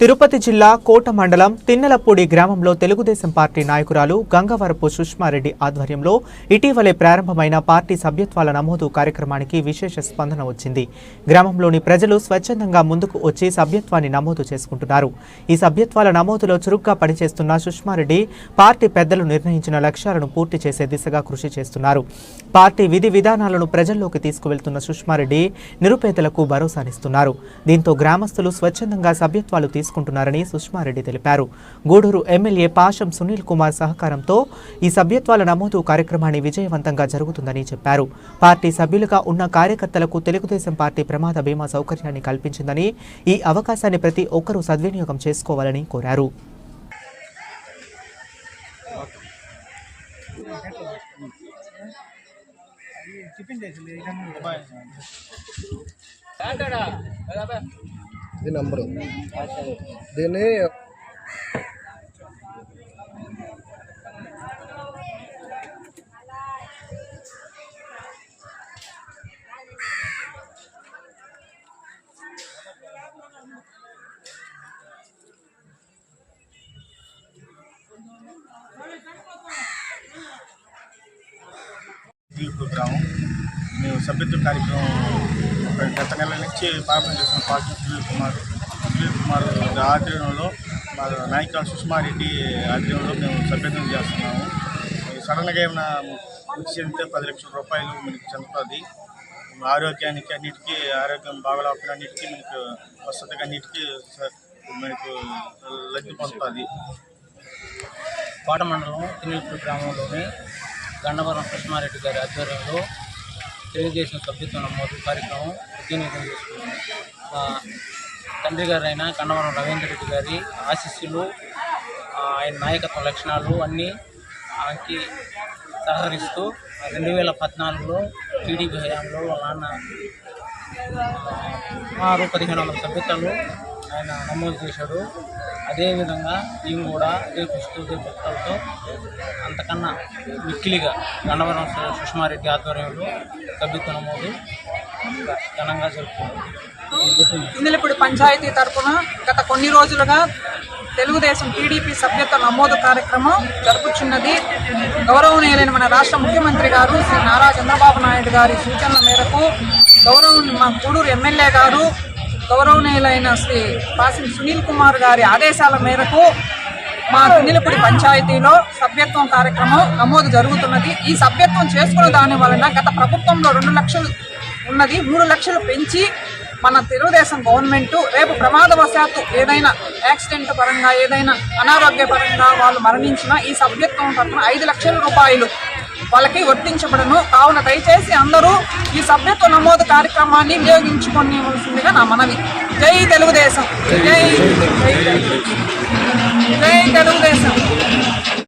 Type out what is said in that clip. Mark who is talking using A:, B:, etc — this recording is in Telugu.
A: తిరుపతి జిల్లా కోట మండలం తిన్నెలపూడి గ్రామంలో తెలుగుదేశం పార్టీ నాయకురాలు గంగవరపు సుష్మారెడ్డి ఆధ్వర్యంలో ఇటీవలే ప్రారంభమైన పార్టీ సభ్యత్వాల నమోదు కార్యక్రమానికి విశేష స్పందన వచ్చింది. గ్రామంలోని ప్రజలు స్వచ్ఛందంగా ముందుకు వచ్చి సభ్యత్వాన్ని నమోదు చేసుకుంటున్నారు. ఈ సభ్యత్వాల నమోదులో చురుగ్గా పనిచేస్తున్న సుష్మారెడ్డి పార్టీ పెద్దలు నిర్ణయించిన లక్ష్యాలను పూర్తి చేసే దిశగా కృషి చేస్తున్నారు. పార్టీ విధి విధానాలను ప్రజల్లోకి తీసుకువెళ్తున్న సుష్మారెడ్డి నిరుపేదలకు భరోసానిస్తున్నారు. దీంతో గ్రామస్తులు స్వచ్ఛందంగా సభ్యత్వాలు తీసుకుంటున్నారని సుష్మారెడ్డి తెలిపారు. గూడూరు ఎమ్మెల్యే పాషం సునీల్ కుమార్ సహకారంతో ఈ సభ్యత్వాల నమోదు కార్యక్రమాన్ని విజయవంతంగా జరుగుతుందని చెప్పారు. పార్టీ సభ్యులుగా ఉన్న కార్యకర్తలకు తెలుగుదేశం పార్టీ ప్రమాద బీమా సౌకర్యాన్ని కల్పించిందని ఈ అవకాశాన్ని ప్రతి ఒక్కరూ సద్వినియోగం చేసుకోవాలని కోరారు.
B: ఇది నంబరు దీన్ని
C: తీర్పు గ్రామం మేము సభ్యత్వ కార్యక్రమం ఒక గత నెల నుంచి పాపం చేసిన పార్టీ సునీల్ కుమార్. సునీల్ కుమార్ ఆధ్వర్యంలో మా నాయక సుష్మారెడ్డి ఆధ్వర్యంలో మేము సభ్యత్వం చేస్తున్నాము. సడన్గా ఏమైనా వచ్చి చెందితే పది లక్షల రూపాయలు మీకు చెందుతుంది. ఆరోగ్యానికి అన్నిటికీ ఆరోగ్యం బాగలేకపోయిన అన్నిటికీ మీకు వసతిగా అన్నిటికీ మీకు మనకు లబ్ధి పొందుతుంది.
D: కోట మండలం తినిపూడి గ్రామంలోనే గండవరం కృష్ణారెడ్డి గారి ఆధ్వర్యంలో తెలుగుదేశం సభ్యత్వ నమోదు కార్యక్రమం ఉద్యోగం చేసుకున్నాం. మా తండ్రి గారైన గండవరం రవీందర్ రెడ్డి గారి ఆశీస్సులు ఆయన నాయకత్వ లక్షణాలు అన్నీ ఆయనకి సహకరిస్తూ రెండు వేల పద్నాలుగులో టీడీపీ హయాంలో వాళ్ళ నాన్న ఆరు పదిహేను వందల సభ్యతలు ఆయన నమోదు చేశాడు అదేవిధంగా ఈయన కూడా అదే కృషితో అదే భక్తులతో అంతకన్నా మిక్కిలిగా గన్నవరం సుష్మారెడ్డి ఆధ్వర్యంలో సభ్యత్వ నమోదు ఘనంగా జరుపుకుంది
E: ఇప్పుడు పంచాయతీ తరఫున గత కొన్ని రోజులుగా తెలుగుదేశం టీడీపీ సభ్యత్వ నమోదు కార్యక్రమం జరుపుచున్నది. గౌరవనీయులైన మన రాష్ట్ర ముఖ్యమంత్రి గారు శ్రీ నారా చంద్రబాబు నాయుడు గారి సూచనల మేరకు గౌరవ మా గూడూరు ఎమ్మెల్యే గారు గౌరవనీయులైన శ్రీ పాసిం సునీల్ కుమార్ గారి ఆదేశాల మేరకు మా తునిలపూడి పంచాయతీలో సభ్యత్వం కార్యక్రమం నమోదు జరుగుతున్నది. ఈ సభ్యత్వం చేసుకున్న దాని వలన గత ప్రభుత్వంలో రెండు లక్షలు ఉన్నది మూడు లక్షలు పెంచి మన తెలుగుదేశం గవర్నమెంట్ రేపు ప్రమాదవశాత్తు ఏదైనా యాక్సిడెంట్ పరంగా ఏదైనా అనారోగ్య పరంగా వాళ్ళు మరణించిన ఈ సభ్యత్వం తరఫున ఐదు లక్షల రూపాయలు వాళ్ళకి వర్తించబడను. కావున దయచేసి అందరూ ఈ సభ్యత్వ నమోదు కార్యక్రమాన్ని వినియోగించుకోవలసిందిగా నా మనవి. జై తెలుగుదేశం. జై జై. జై తెలుగుదేశం.